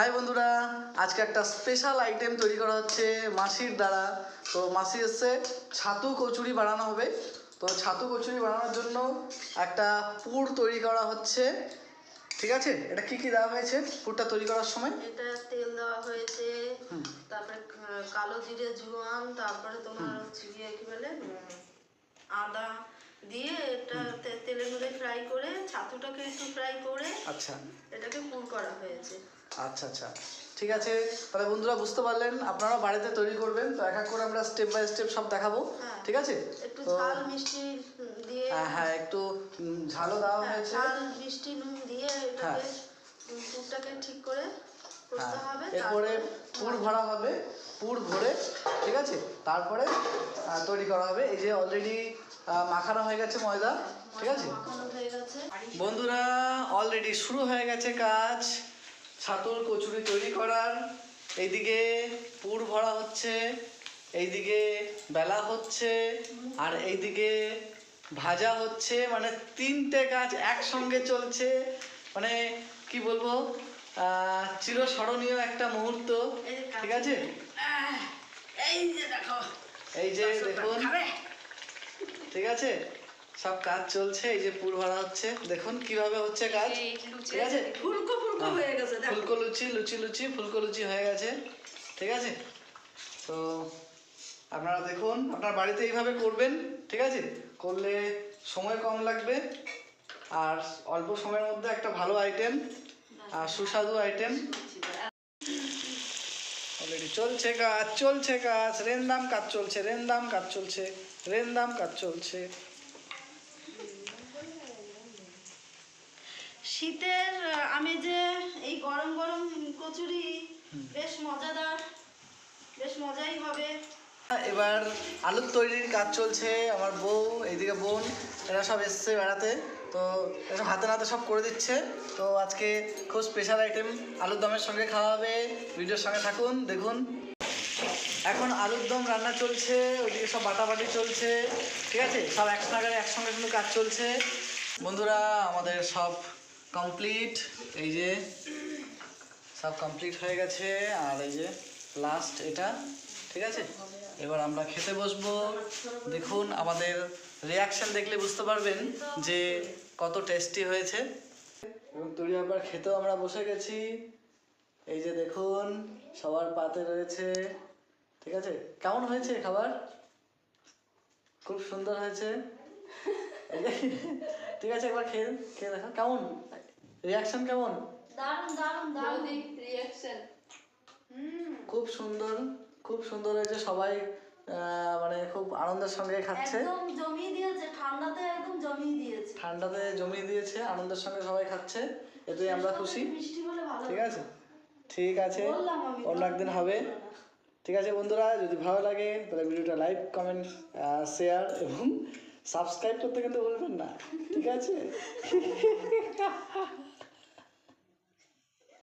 High বন্ধুরা। আজকে একটা স্পেশাল আইটেম তৈরি করা হচ্ছে মাসির দ্বারা। তো মাসি এসছে ছাতু কচুরি বানানো হবে। তো ছাতু কচুরি বানানোর জন্য একটা পুর তৈরি করা হচ্ছে। ঠিক আছে? এটা কি কি দেওয়া হয়েছে পুরটা তৈরি করার সময়? এটা তেল দেওয়া হয়েছে। তারপরে কালো জিরে জোয়ান তারপরে তোমার হচ্ছে গিয়ে কি বলে আদা দিয়ে এটা তেলের মধ্যে ফ্রাই করে ছাতুটাকে একটু ফ্রাই করে আচ্ছা। এটাকে পুর করা হয়েছে। আচ্ছা আচ্ছা। ঠিক আছে তাহলে বন্ধুরা বুঝতে পারলেন আপনারা বাড়িতে তৈরি করবেন তো এক এক করে আমরা স্টেপ বাই স্টেপ সব দেখাবো হ্যাঁ। ঠিক আছে? একটু ঝাল মিষ্টি দিয়ে হ্যাঁ হ্যাঁ একটু ঝালও দেওয়া হ্যাঁ, হয়েছে। ঝাল মিষ্টি নুন দিয়ে এটাকে উম, পুরটাকে ঠিক করে হ্যাঁ এরপরে পুর ভরা হবে পুর ভরে ঠিক আছে? তারপরে তৈরি করা হবে। এই যে অলরেডি মাখানো হয়ে গেছে ময়দা ঠিক আছে? হয়ে বন্ধুরা অলরেডি শুরু হয়ে গেছে কাজ। ছাতুর কচুরি তৈরি করার। এইদিকে পুর ভরা হচ্ছে এইদিকে বেলা হচ্ছে আর এইদিকে ভাজা হচ্ছে। মানে তিনটে কাজ একসঙ্গে চলছে। মানে কি বলব? চিরস্মরণীয় একটা মুহূর্ত। ঠিক আছে? এই যে দেখো। এই যে দেখুন। ঠিক আছে? সব কাজ চলছে এই যে পুর ভরা হচ্ছে। দেখুন কীভাবে হচ্ছে কাজ। ঠিক আছে? ফুলকো ফুলকো হয়ে। গেছে দেখো। ফুলকো লুচি লুচি লুচি ফুলকো লুচি হয়ে গেছে। ঠিক আছে? তো আপনারা দেখুন আপনার বাড়িতে এইভাবে করবেন ঠিক আছে? করলে সময় কম লাগবে। আর অল্প সময়ের মধ্যে একটা ভালো আইটেম সুস্বাদু আইটেম অলরেডি চলছে কাজ চলছে কাজ। রেন্দাম কাজ চলছে রেন্দাম কাজ চলছে রেন্দাম কাজ চলছে। শীতের আমি যে এই গরম গরম কচুরি বেশ মজাদার বেশ মজাই হবে। এবার আলুর তৈরির কাজ চলছে আমার বউ এইদিকে বোন এরা সব এসছে বেড়াতে। তো এসব হাতে নাতে সব করে দিচ্ছে। তো আজকে খুব স্পেশাল আইটেম আলুর দমের সঙ্গে খাওয়া হবে। ভিডিওর সঙ্গে থাকুন, দেখুন। এখন আলুর দম রান্না চলছে, ওইদিকে সব বাটাবাটি চলছে, ঠিক আছে? সব একসঙ্গে একসঙ্গে কিন্তু কাজ চলছে। বন্ধুরা, আমাদের সব কমপ্লিট এই যে, সব কমপ্লিট হয়ে গেছে। আর এই যে লাস্ট এটা। ঠিক আছে? এবার আমরা খেতে বসবো। দেখুন আমাদের রিয়াকশন দেখলে বুঝতে পারবেন যে কত টেস্টি হয়েছে। এবং তৈরি আবার খেতেও আমরা বসে গেছি। এই যে দেখুন সবার পাতে রয়েছে। ঠিক আছে? কেমন হয়েছে খাবার? খুব সুন্দর হয়েছে। ঠিক আছে একবার খেয়ে খেয়ে দেখো। কেমন? রিয়াকশন কেমন? দারুণ দারুণ দারুণ। রিয়াকশন খুব সুন্দর। খুব সুন্দর হয়েছে সবাই মানে খুব আনন্দের সঙ্গে খাচ্ছে। একদম জমিয়ে দিয়েছে ঠান্ডাতে একদম জমিয়ে দিয়েছে। ঠান্ডাতে জমিয়ে দিয়েছে আনন্দের সঙ্গে সবাই খাচ্ছে এতেই আমরা খুশি। ঠিক আছে? ঠিক আছে অন্য একদিন হবে। ঠিক আছে বন্ধুরা যদি ভালো লাগে তাহলে ভিডিওটা লাইক কমেন্ট শেয়ার এবং সাবস্ক্রাইব করতে কিন্তু ভুলবেন না। ঠিক আছে?